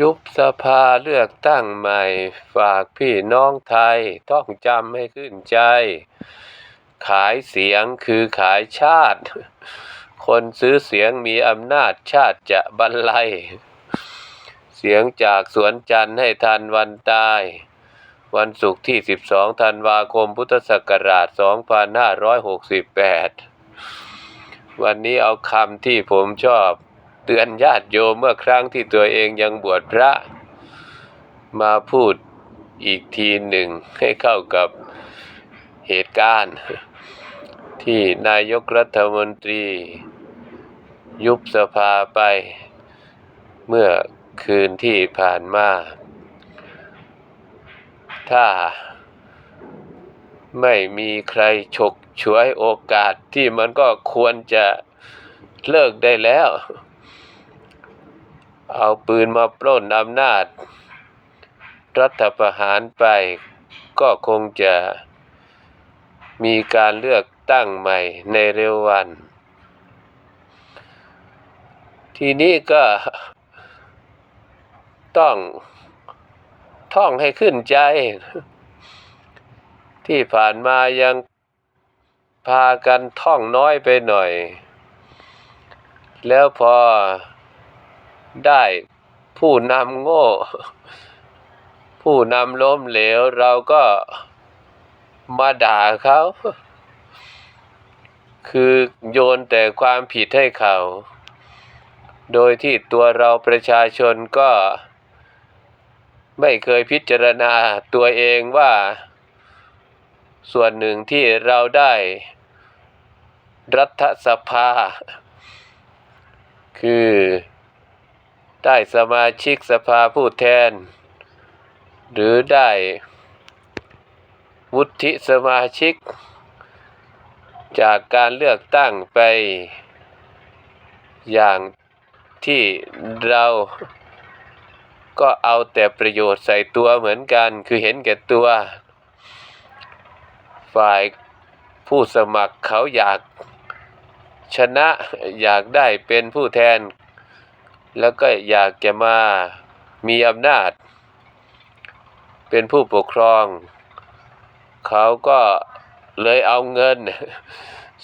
ยุบสภาเลือกตั้งใหม่ ฝากพี่น้องไทยต้องจำให้ขึ้นใจ ขายเสียงคือขายชาติ คนซื้อเสียงมีอำนาจชาติจะบรรลัย เสียงจากสวนจันทร์ให้ทันวันตาย วันศุกร์ที่ 12 ธันวาคม พุทธศักราช 2568 วันนี้เอาคำที่ผมชอบ เตือนญาติโยมเมื่อครั้งที่ตัวเองยังบวชพระ มาพูดอีกทีหนึ่งให้เข้ากับเหตุการณ์ ที่นายกรัฐมนตรี ยุบสภาไป เมื่อคืนที่ผ่านมา ถ้าไม่มีใครฉกฉวยโอกาสที่มันก็ควรจะเลิกได้แล้ว เอาปืนมาปล้นอำนาจ รัฐประหารไป ก็คงจะมีการเลือกตั้งใหม่ในเร็ววัน ทีนี้ก็ต้องท่องให้ขึ้นใจ ที่ผ่านมายังพากันท่องน้อยไปหน่อย แล้วพอ ได้ผู้นำโง่ ผู้นำล้มเหลวเราก็มาด่าเขาคือโยนแต่ความผิดให้เขา โดยที่ตัวเราประชาชนก็ ไม่เคยพิจารณาตัวเองว่า ส่วนหนึ่งที่เราได้ รัฐสภา คือ ได้สมาชิกสภาผู้แทน หรือได้วุฒิสมาชิก จากการเลือกตั้งไป อย่างที่เราก็เอาแต่ประโยชน์ใส่ตัวเหมือนกัน คือเห็นแก่ตัว ฝ่ายผู้สมัครเขาอยากชนะอยากได้เป็นผู้แทน แล้วก็อยากจะมามีอำนาจ เป็นผู้ปกครอง เขาก็เลยเอาเงิน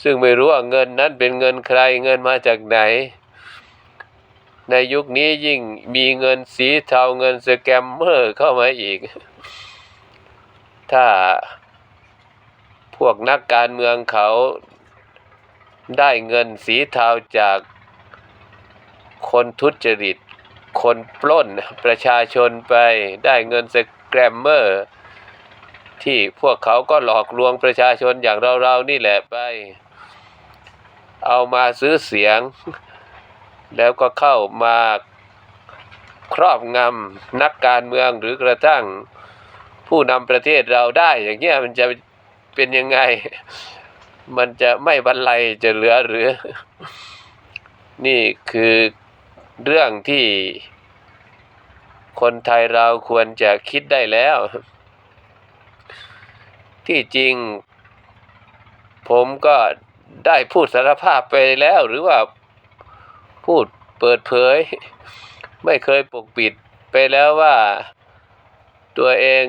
ซึ่งไม่รู้ว่าเงินนั้นเป็นเงินใครเงินมาจากไหน ในยุคนี้ยิ่งมีเงินสีเทาเงินสแกมเมอร์เข้ามาอีก ถ้าพวกนักการเมืองเขาได้เงินสีเทาจาก คนทุจริต คนปล้นประชาชนไปได้เงินสแกรมเมอร์ ที่พวกเขาก็หลอกลวงประชาชนอย่างเราๆนี่แหละไป เอามาซื้อเสียง แล้วก็เข้ามาครอบงำนักการเมืองหรือกระทั่งผู้นำประเทศเราได้อย่างเงี้ยมันจะเป็นยังไง มันจะไม่บรรลัยจะเหลือหรือ นี่คือ เรื่องที่คนไทยเราควรจะคิดได้แล้ว ที่จริง ผมก็ได้พูดสารภาพไปแล้ว หรือว่าพูดเปิดเผย ไม่เคยปกปิดไปแล้วว่าตัวเอง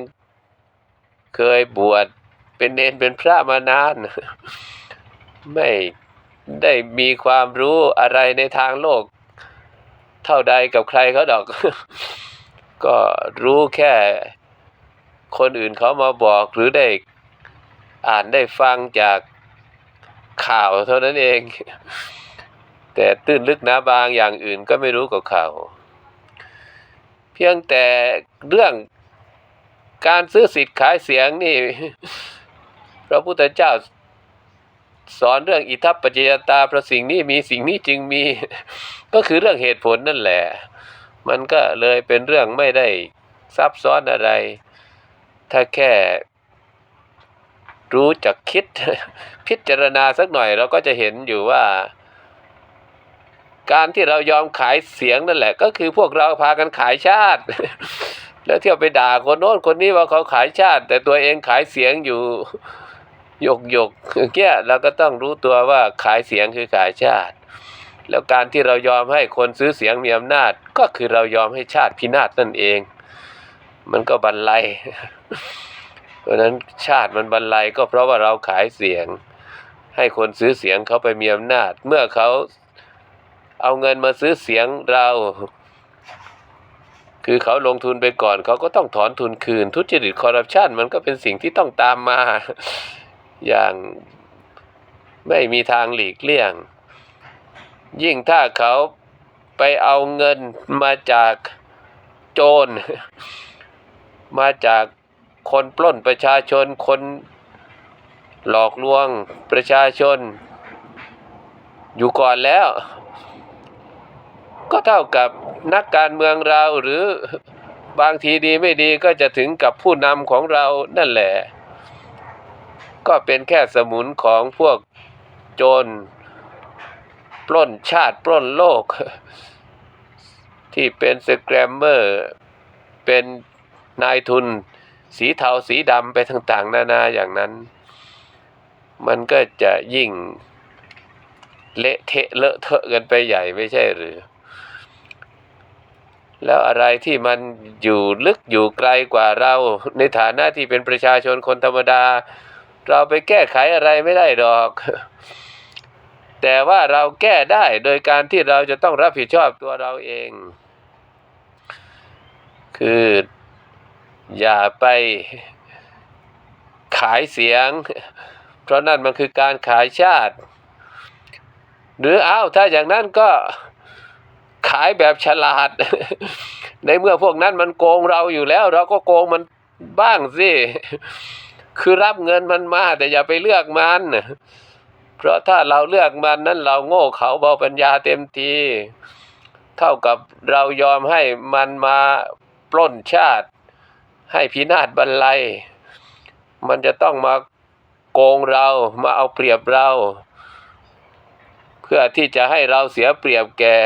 เคยบวชเป็นเนนเป็นพระมานาน ไม่ได้มีความรู้อะไรในทางโลก เท่าใดกับใครเขาดอก ก็รู้แค่คนอื่นเขามาบอกหรือได้อ่านได้ฟังจากข่าวเท่านั้นเอง แต่ตื้นลึกหนาบางอย่างอื่นก็ไม่รู้กับข่าว เพียงแต่เรื่องการซื้อสิทธิ์ขายเสียงนี่ พระพุทธเจ้า สอนเรื่องอิทัปปัจจยตาเพราะสิ่งนี้มีสิ่งนี้จึงมี ก็คือเรื่องเหตุผลนั่นแหละ มันก็เลยเป็นเรื่องไม่ได้ซับซ้อนอะไร ถ้าแค่รู้จักคิดพิจารณาสักหน่อยเราก็จะเห็นอยู่ว่า การที่เรายอมขายเสียงนั่นแหละ ก็คือพวกเราพากันขายชาติ แล้วเที่ยวไปด่าคนโน้นคนนี้ว่าเขาขายชาติ แต่ตัวเองขายเสียงอยู่ ยกหยกเงี้ยเราก็ต้องรู้ตัวว่าขายเสียงคือขายชาติ แล้วการที่เรายอมให้คนซื้อเสียงมีอำนาจ ก็คือเรายอมให้ชาติพินาศนั่นเอง มันก็บันไลเพราะนั้นชาติมันบันไลก็เพราะว่าเราขายเสียง ให้คนซื้อเสียงเขาไปมีอำนาจ เมื่อเขาเอาเงินมาซื้อเสียงเรา คือเขาลงทุนไปก่อน เขาก็ต้องถอนทุนคืน ทุจริตคอร์รัปชันมันก็เป็นสิ่งที่ต้องตามมา อย่างไม่มีทางหลีกเลี่ยง ยิ่งถ้าเขาไปเอาเงินมาจากโจร มาจากคนปล้นประชาชนคนหลอกลวงประชาชน อยู่ก่อนแล้ว ก็เท่ากับนักการเมืองเราหรือบางทีดีไม่ดีก็จะถึงกับผู้นำของเรานั่นแหละ ก็เป็นแค่สมุนของพวกโจรปล้นชาติปล้นโลก ที่เป็นสแกรมเมอร์ เป็นนายทุนสีเทาสีดำไปต่างๆ นานาอย่างนั้น มันก็จะยิ่งเละเทะเลอะเทอะกันไปใหญ่ไม่ใช่หรือ แล้วอะไรที่มันอยู่ลึกอยู่ไกลกว่าเราในฐานะที่เป็นประชาชนคนธรรมดา เราไปแก้ไขอะไรไม่ได้หรอก แต่ว่าเราแก้ได้โดยการที่เราจะต้องรับผิดชอบตัวเราเอง คืออย่าไปขายเสียง เพราะนั่นมันคือการขายชาติ หรืออ้าวถ้าอย่างนั้นก็ขายแบบฉลาด ในเมื่อพวกนั้นมันโกงเราอยู่แล้ว เราก็โกงมันบ้างสิ คือรับเงินมันมาแต่อย่าไปเลือกมัน เพราะถ้าเราเลือกมันนั้นเราโง่เขาเบาปัญญาเต็มที เท่ากับเรายอมให้มันมาปล้นชาติ ให้พินาศบรรลัย มันจะต้องมาโกงเรามาเอาเปรียบเรา เพื่อที่จะให้เราเสียเปรียบแก่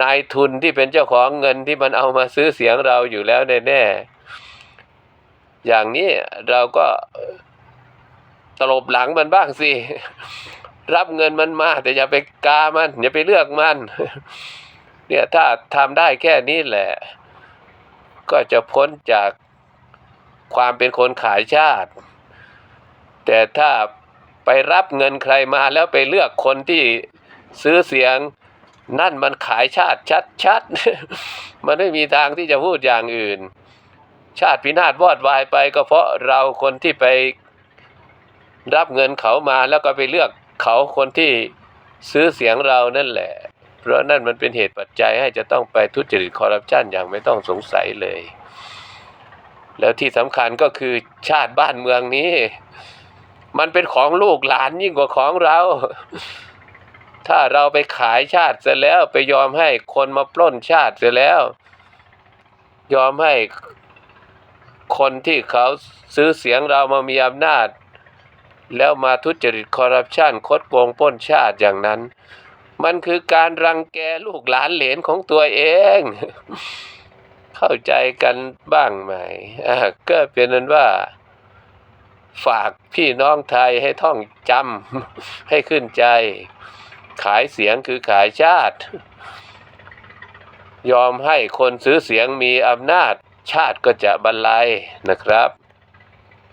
นายทุนที่เป็นเจ้าของเงินที่มันเอามาซื้อเสียงเราอยู่แล้วแน่ๆ อย่างนี้เราก็ตลบหลังมันบ้างสิ รับเงินมันมาแต่อย่าไปกามัน อย่าไปเลือกมัน เนี่ยถ้าทำได้แค่นี้แหละ ก็จะพ้นจากความเป็นคนขายชาติ แต่ถ้าไปรับเงินใครมาแล้วไปเลือกคนที่ซื้อเสียง นั่นมันขายชาติชัดๆ มันไม่มีทางที่จะพูดอย่างอื่น ชาติพินาศวอดวายไปก็เพราะเราคนที่ไปรับเงินเขามาแล้วก็ไปเลือกเขาคนที่ซื้อเสียงเรานั่นแหละ เพราะนั่นมันเป็นเหตุปัจจัยให้จะต้องไปทุจริตคอร์รัปชันอย่างไม่ต้องสงสัยเลย แล้วที่สำคัญก็คือชาติบ้านเมืองนี้ มันเป็นของลูกหลานยิ่งกว่าของเรา ถ้าเราไปขายชาติเสร็จแล้วไปยอมให้คนมาปล้นชาติเสร็จแล้ว ยอมให้ คนที่เขาซื้อเสียงเรามามีอำนาจ แล้วมาทุจริตคอร์รัปชันคดโกงป้นชาติอย่างนั้น มันคือการรังแกลูกหลานเหลนของตัวเอง เข้าใจกันบ้างไหมก็เป็นนั้นว่า ฝากพี่น้องไทยให้ท่องจำให้ขึ้นใจ ขายเสียงคือขายชาติ ยอมให้คนซื้อเสียงมีอำนาจ ชาติก็จะบรรลัยนะครับ